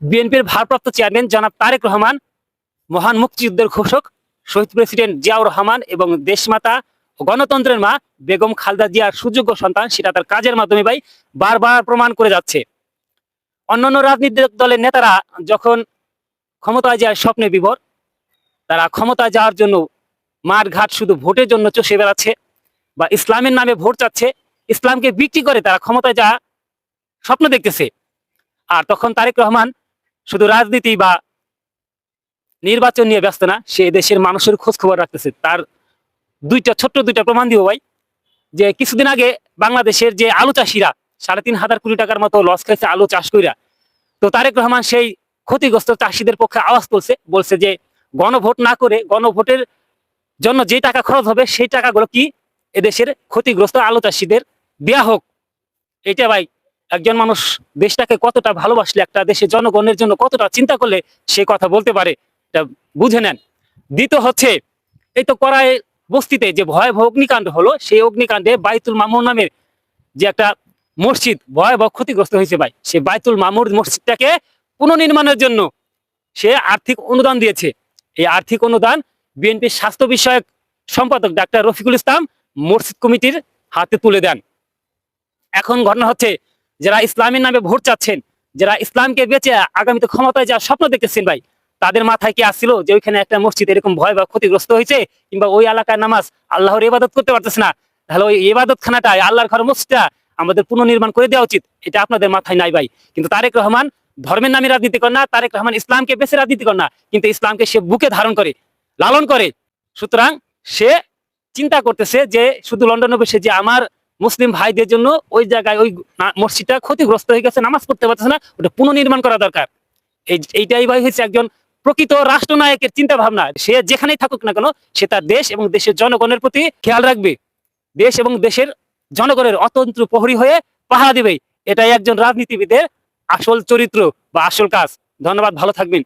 বিএনপির ভারপ্রাপ্ত চেয়ারম্যান জনাব তারেক রহমান, মহান মুক্তিযুদ্ধের ঘোষক শহীদ প্রেসিডেন্ট জিয়াউর রহমান এবং দেশমাতা গণতন্ত্রের মা বেগম খালদা জিয়ার সুযোগ্য সন্তান সেটা তার কাজের মাধ্যমে ভাই বারবার প্রমাণ করে যাচ্ছে। অন্যান্য রাজনৈতিক দলের নেতারা যখন ক্ষমতায় যাওয়ার স্বপ্নে বিভোর, তারা ক্ষমতায় যাওয়ার জন্য মাঠ ঘাট শুধু ভোটের জন্য চষে বেড়াচ্ছে বা ইসলামের নামে ভোট চাচ্ছে, ইসলামকে বিক্রি করে তারা ক্ষমতায় যাওয়া স্বপ্ন দেখতেছে। আর তখন তারেক রহমান শুধু রাজনীতি বা নির্বাচন নিয়ে ব্যস্ত না, সে দেশের মানুষের খোঁজ খবর রাখতেছে। তার দুইটা, ছোট্ট দুইটা প্রমাণ দিব ভাই। যে কিছুদিন আগে বাংলাদেশের যে আলু চাষিরা, সাড়ে তিন হাজার কোটি টাকার মতো লস খাইছে আলু চাষ কইরা। তো তারেক রহমান সেই ক্ষতিগ্রস্ত চাষিদের পক্ষে আওয়াজ তুলছে, বলছে যে গণভোট না করে গণভোটের জন্য যে টাকা খরচ হবে, সেই টাকাগুলো কি এদেশের ক্ষতিগ্রস্ত আলু চাষিদের দেয়া হোক। এটা ভাই একজন মানুষ দেশটাকে কতটা ভালোবাসলে, একটা দেশের জনগণের জন্য কতটা চিন্তা করলে সে কথা বলতে পারে বুঝে নেন। দ্বিতীয় হচ্ছে, এই তো করায় বস্তিতে যে ভয়াবহ অগ্নিকাণ্ড হলো, সেই অগ্নিকাণ্ডে বাইতুল মামুর নামের যে একটা মসজিদ ভয়াবহ ক্ষতিগ্রস্ত হয়েছে ভাই। সে বাইতুল মামুর মসজিদটাকে পুনর্নির্মাণের জন্য সে আর্থিক অনুদান দিয়েছে। এই আর্থিক অনুদান বিএনপির স্বাস্থ্য বিষয়ক সম্পাদক ডাক্তার রফিকুল ইসলাম মসজিদ কমিটির হাতে তুলে দেন। এখন ঘটনা হচ্ছে যারা ইসলামের নামে ভোট চাচ্ছেন, যারা ইসলামকে বেঁচে আগামীতে ক্ষমতায় যাওয়ার স্বপ্ন দেখতেছেন ভাই, তাদের মাথায় কি আসছিল যে ওইখানে একটা মসজিদ এরকম ভয় বা ক্ষতিগ্রস্ত হয়েছে কিংবা ওই এলাকার নামাজ আল্লাহর ইবাদত করতে পারতেছে না? তাহলে ওই ইবাদত খানাটা আল্লাহর ঘর মসজিদটা আমাদের পুনর্নির্মাণ করে দেওয়া উচিত। এটা আপনাদের মাথায় নাই ভাই। কিন্তু তারেক রহমান ধর্মের নামে রাজনীতি কর না, তারেক রহমান ইসলামকে বেছে রাজনীতি কর না, কিন্তু ইসলামকে সে বুকে ধারণ করে, লালন করে। সুতরাং সে চিন্তা করতেছে যে শুধু লন্ডনে বসে যে আমার মুসলিম ভাইদের জন্য ওই জায়গায় ওই মসজিদটা ক্ষতিগ্রস্ত হয়ে গেছে, নামাজ পড়তে পারতেছে না, ওটা পুনর্নির্মাণ করা দরকার। এই, এইটাই ভাই হচ্ছে একজন প্রকৃত রাষ্ট্রনায়কের চিন্তা ভাবনা সে যেখানেই থাকুক না কেন, সে তার দেশ এবং দেশের জনগণের প্রতি খেয়াল রাখবে। দেশ এবং দেশের জনগণের অতন্ত্র প্রহরী হয়ে পাহারা দিবে। এটাই একজন রাজনীতিবিদের আসল চরিত্র বা আসল কাজ। ধন্যবাদ, ভালো থাকবেন।